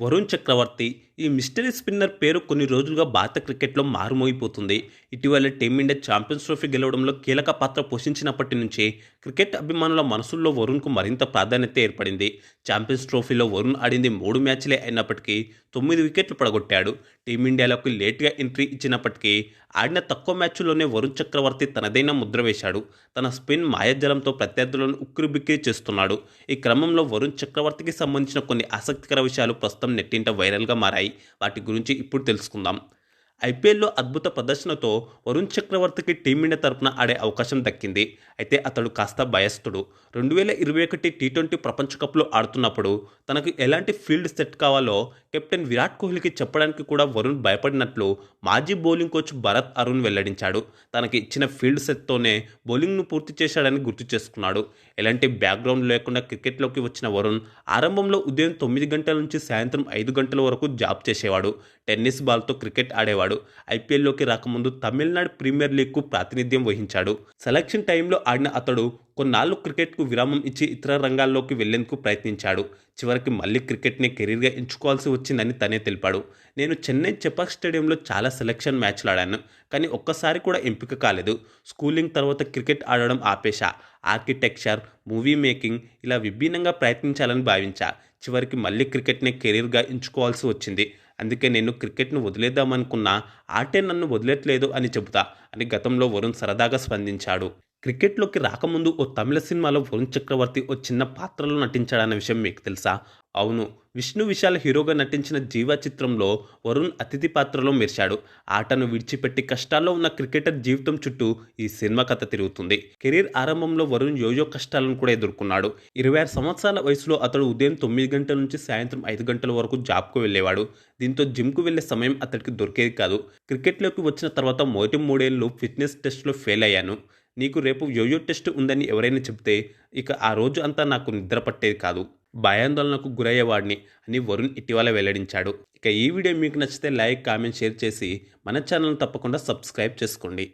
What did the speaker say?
వరుణ్ చక్రవర్తి ఈ mystery spinner పేరు కొన్ని రోజులుగా భారత క్రికెట్లో మారుమోగిపోతుంది. ఇటీవల టీమిండియా ఛాంపియన్స్ ట్రోఫీ గెలవడంలో కీలక పాత్ర పోషించినప్పటి నుంచి క్రికెట్ అభిమానుల మనసుల్లో వరుణ్కు మరింత ప్రాధాన్యత ఏర్పడింది. ఛాంపియన్స్ ట్రోఫీలో వరుణ్ ఆడింది మూడు మ్యాచ్లే అయినప్పటికీ తొమ్మిది వికెట్లు పడగొట్టాడు. టీమిండియాలోకి లేట్గా ఎంట్రీ ఇచ్చినప్పటికీ ఆడిన తక్కువ మ్యాచ్లోనే వరుణ్ చక్రవర్తి తనదైన ముద్ర వేశాడు. తన స్పిన్ మాయాజలంతో ప్రత్యర్థులను ఉక్కిరిబిక్కిరి చేస్తున్నాడు. ఈ క్రమంలో వరుణ్ చక్రవర్తికి సంబంధించిన కొన్ని ఆసక్తికర విషయాలు ప్రస్తుతం నెట్టింట వైరల్గా మారాయి. వాటి గురించి ఇప్పుడు తెలుసుకుందాం. ఐపీఎల్లో అద్భుత ప్రదర్శనతో వరుణ్ చక్రవర్తికి టీమిండియా తరపున ఆడే అవకాశం దక్కింది. అయితే అతడు కాస్త భయస్థుడు రెండు వేల ఇరవై ఒకటి టీ ట్వంటీ ప్రపంచ కప్లో ఆడుతున్నప్పుడు తనకు ఎలాంటి ఫీల్డ్ సెట్ కావాలో కెప్టెన్ విరాట్ కోహ్లీకి చెప్పడానికి కూడా వరుణ్ భయపడినట్లు మాజీ బౌలింగ్ కోచ్ భరత్ అరుణ్ వెల్లడించాడు. తనకి ఇచ్చిన ఫీల్డ్ సెట్తోనే బౌలింగ్ను పూర్తి చేశాడని గుర్తు చేసుకున్నాడు. ఎలాంటి బ్యాక్గ్రౌండ్ లేకుండా క్రికెట్లోకి వచ్చిన వరుణ్ ఆరంభంలో ఉదయం తొమ్మిది గంటల నుంచి సాయంత్రం ఐదు గంటల వరకు జాబ్ చేసేవాడు. టెన్నిస్ బాల్తో క్రికెట్ ఆడేవాడు. ఐపీఎల్లోకి రాకముందు తమిళనాడు ప్రీమియర్ లీగ్కు ప్రాతినిధ్యం వహించాడు. సెలక్షన్ టైంలో ఆడిన అతడు కొన్నాళ్ళు క్రికెట్కు విరామం ఇచ్చి ఇతర రంగాల్లోకి వెళ్ళేందుకు ప్రయత్నించాడు. చివరికి మళ్ళీ క్రికెట్ని కెరీర్గా ఎంచుకోవాల్సి వచ్చిందని తనే తెలిపాడు. నేను చెన్నై చెపాక్ స్టేడియంలో చాలా సెలక్షన్ మ్యాచ్లు ఆడాను కానీ ఒక్కసారి కూడా ఎంపిక కాలేదు. స్కూలింగ్ తర్వాత క్రికెట్ ఆడడం ఆపేశా. ఆర్కిటెక్చర్ మూవీ మేకింగ్ ఇలా విభిన్నంగా ప్రయత్నించాలని భావించా. చివరికి మళ్ళీ క్రికెట్ని కెరీర్గా ఎంచుకోవాల్సి వచ్చింది. అందుకే నేను క్రికెట్ను వదిలేద్దామనుకున్నా ఆటే నన్ను వదిలేట్లేదు అని చెబుతా అని గతంలో వరుణ్ సరదాగా స్పందించాడు. క్రికెట్లోకి రాకముందు ఓ తమిళ సినిమాలో వరుణ్ చక్రవర్తి ఓ చిన్న పాత్రలో నటించాడన్న విషయం మీకు తెలుసా? అవును. విష్ణు విశాల్ హీరోగా నటించిన జీవా చిత్రంలో వరుణ్ అతిథి పాత్రలో మెరిశాడు. ఆటను విడిచిపెట్టి కష్టాల్లో ఉన్న క్రికెటర్ జీవితం చుట్టూ ఈ సినిమా కథ తిరుగుతుంది. కెరీర్ ఆరంభంలో వరుణ్ యోయో కష్టాలను కూడా ఎదుర్కొన్నాడు. ఇరవై ఆరు సంవత్సరాల వయసులో అతడు ఉదయం తొమ్మిది గంటల నుంచి సాయంత్రం ఐదు గంటల వరకు జాబ్కు వెళ్ళేవాడు. దీంతో జిమ్కు వెళ్ళే సమయం అతడికి దొరికేది కాదు. క్రికెట్లోకి వచ్చిన తర్వాత మొదటి మూడేళ్ళు ఫిట్నెస్ టెస్ట్లో ఫెయిల్ అయ్యాను. నీకు రేపు యోయో టెస్ట్ ఉందని ఎవరైనా చెప్తే ఇక ఆ రోజు అంతా నాకు నిద్ర పట్టేది కాదు. భయాందోళనకు గురయ్యేవాడిని అని వరుణ్ ఇటీవల వెల్లడించాడు. ఇక ఈ వీడియో మీకు నచ్చితే లైక్ కామెంట్ షేర్ చేసి మన ఛానల్ తప్పకుండా సబ్స్క్రైబ్ చేసుకోండి.